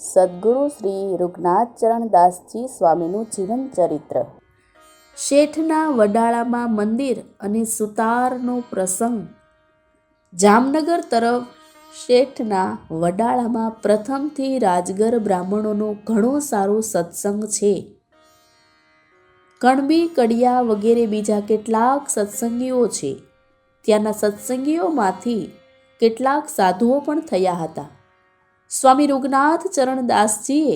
સદગુરુ શ્રી રૂગનાથચરણ દાસજી સ્વામીનું જીવન ચરિત્ર. શેઠના વડાળામાં મંદિર અને સુતારનો પ્રસંગ. જામનગર તરફ શેઠના વડાળામાં પ્રથમથી રાજગર બ્રાહ્મણોનો ઘણો સારો સત્સંગ છે. કણબી, કડિયા વગેરે બીજા કેટલાક સત્સંગીઓ છે. ત્યાંના સત્સંગીઓમાંથી કેટલાક સાધુઓ પણ થયા હતા. સ્વામી રૂગનાથ ચરણદાસજીએ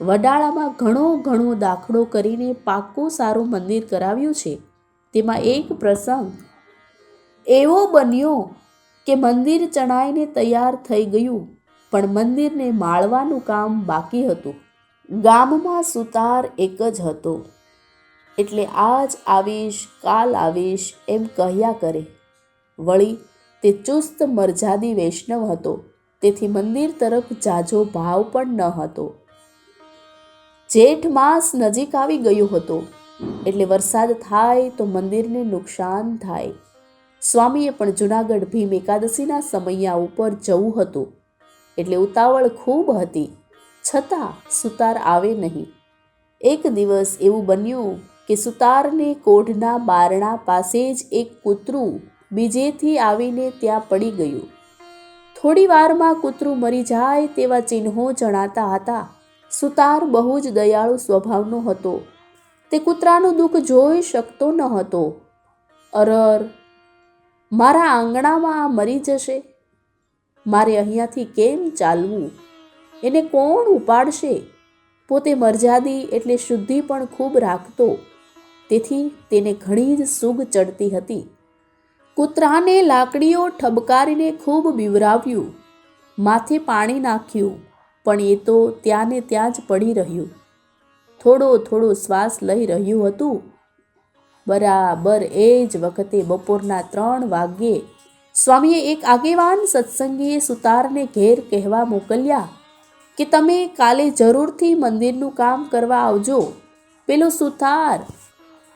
વડાળામાં ઘણો ઘણો દાખલો કરીને પાકું સારું મંદિર કરાવ્યું છે. તેમાં એક પ્રસંગ એવો બન્યો કે મંદિર ચણાઈને તૈયાર થઈ ગયું, પણ મંદિરને માળવાનું કામ બાકી હતું. ગામમાં સુતાર એક જ હતો. એટલે આજ આવીશ, કાલ આવીશ એમ કહ્યા કરે. વળી તે ચુસ્ત મરજાદી વૈષ્ણવ હતો. તેથી મંદિર તરફ જાજો ભાવ પણ ન હતો. જેઠ માસ નજીક આવી ગયો હતો. એટલે વરસાદ થાય તો મંદિરને નુકસાન થાય. સ્વામીએ પણ જુનાગઢ ભીમ એકાદશીના સમૈયા ઉપર જવું હતું. એટલે ઉતાવળ ખૂબ હતી. છતાં સુતાર આવે નહીં. એક દિવસ એવું બન્યું કે સુતારને કોઢના બારણા પાસે જ એક કૂતરું બીજેથી આવીને ત્યાં પડી ગયું. થોડી વારમાં કૂતરું મરી જાય તેવા ચિહ્નો જણાતા હતા. સુતાર બહુ જ દયાળુ સ્વભાવનો હતો. તે કૂતરાનું દુઃખ જોઈ શકતો ન હતો. અરર, મારા આંગણામાં આ મરી જશે. મારે અહીંયાથી કેમ ચાલવું? એને કોણ ઉપાડશે? પોતે મરજાદી એટલે શુદ્ધિ પણ ખૂબ રાખતો. તેથી તેને ઘણી જ સુગ ચડતી હતી. કૂતરાને લાકડીઓ ઠબકારીને ખૂબ બીવરાવ્યું. માથે પાણી નાખ્યું, પણ એ તો ત્યાં ને ત્યાં જ પડી રહ્યું. થોડો થોડો શ્વાસ લઈ રહ્યું હતું. બરાબર એ જ વખતે બપોરના ત્રણ વાગ્યે સ્વામીએ એક આગેવાન સત્સંગીએ સુતારને ઘેર કહેવા મોકલ્યા કે તમે કાલે જરૂરથી મંદિરનું કામ કરવા આવજો. પેલો સુતાર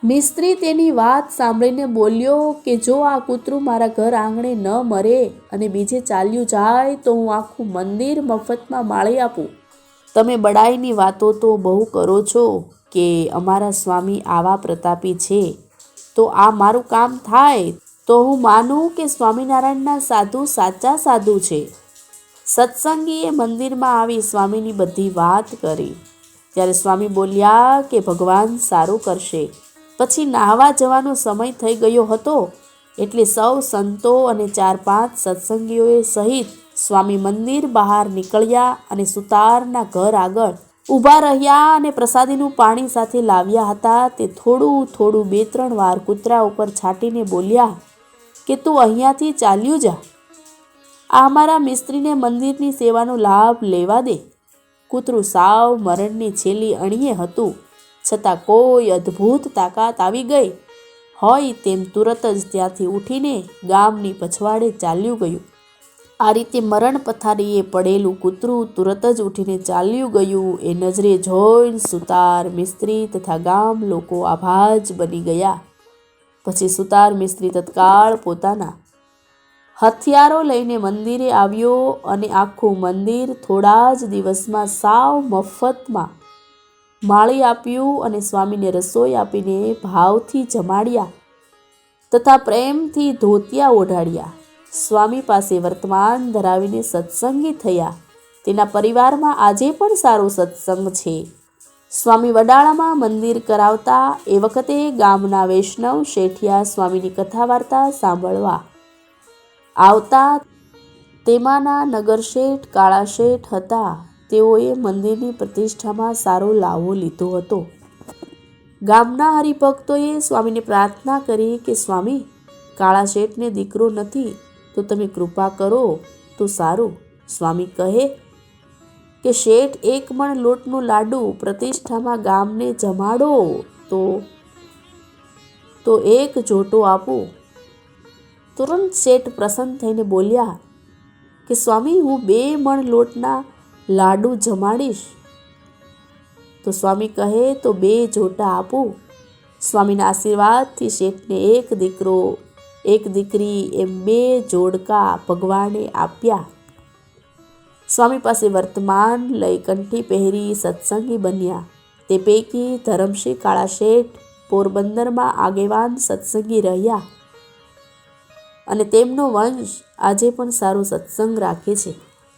મિસ્ત્રી તેની વાત સાંભળીને બોલ્યો કે જો આ કૂતરું મારા ઘર આંગણે ન મરે અને બીજે ચાલ્યું જાય તો હું આખું મંદિર મફતમાં માળી આપું. તમે બડાઈની વાતો તો બહુ કરો છો કે અમારા સ્વામી આવા પ્રતાપી છે. તો આ મારું કામ થાય તો હું માનું કે સ્વામિનારાયણના સાધુ સાચા સાધુ છે. સત્સંગીએ મંદિરમાં આવી સ્વામીની બધી વાત કરી. ત્યારે સ્વામી બોલ્યા કે ભગવાન સારું કરશે. પછી નાહવા જવાનો સમય થઈ ગયો હતો એટલે સૌ સંતો અને ચાર પાંચ સત્સંગીઓએ સહિત સ્વામી મંદિર બહાર નીકળ્યા અને સુતારના ઘર આગળ ઊભા રહ્યા અને પ્રસાદીનું પાણી સાથે લાવ્યા હતા તે થોડું થોડું બે ત્રણ વાર કૂતરા ઉપર છાંટીને બોલ્યા, કે તું અહીંયાથી ચાલ્યું જા. આ અમારા મિસ્ત્રીને મંદિરની સેવાનો લાભ લેવા દે. કૂતરું સાવ મરણની છેલ્લી અણીએ હતું. છતાં કોઈ અદ્ભુત તાકાત આવી ગઈ. હોય તેમ તુરત જ ત્યાંથી ઉઠીને ગામની પછવાડે ચાલ્યું ગયું. આ રીતે મરણ પથારીએ પડેલું કૂતરું તુરત જ ઉઠીને ચાલ્યું ગયું. એ નજરે જોઈને સુતાર મિસ્ત્રી તથા ગામ લોકો આભાજ બની ગયા. પછી સુતાર મિસ્ત્રી તત્કાળ પોતાના હથિયારો લઈને મંદિરે આવ્યો અને આખું મંદિર થોડા જ દિવસમાં સાવ મફતમાં માળી આપ્યું અને સ્વામીને રસોઈ આપીને ભાવથી જમાડ્યા તથા પ્રેમથી ધોતિયા ઓઢાડ્યા. સ્વામી પાસે વર્તમાન ધરાવીને સત્સંગી થયા. તેના પરિવારમાં આજે પણ સારો સત્સંગ છે. સ્વામી વડાળામાં મંદિર કરાવતા એ વખતે ગામના વૈષ્ણવ શેઠિયા સ્વામીની કથા વાર્તા સાંભળવા આવતા તેમાંના નગરશેઠ કાળા શેઠ હતા. તેઓએ મંદિરની પ્રતિષ્ઠામાં સારો લાવો લીધો હતો. ગામના હરિભક્તોએ સ્વામીને પ્રાર્થના કરી કે, સ્વામી, કાળા શેઠને દીકરો નથી, તો તમે કૃપા કરો, તો સારું. સ્વામી કહે કે, શેઠ એક મણ લોટનું લાડુ પ્રતિષ્ઠામાં ગામને જમાડો, તો તો એક જોટો આપો. તુરંત શેઠ પ્રસન્ન થઈને બોલ્યા કે, સ્વામી, હું બે મણ લોટના લાડુ જમાડીશ? તો સ્વામી કહે, તો બે જોટા આપું. સ્વામીના આશીર્વાદથી શેઠને એક દીકરો, એક દીકરી એમ બે જોડકા ભગવાને આપ્યા. સ્વામી પાસે વર્તમાન લઈ કંઠી પહેરી સત્સંગી બન્યા. તે પૈકી ધરમસિંહ કાળા શેઠ પોરબંદરમાં આગેવાન સત્સંગી રહ્યા. અને તેમનો વંશ આજે પણ સારો સત્સંગ રાખે છે.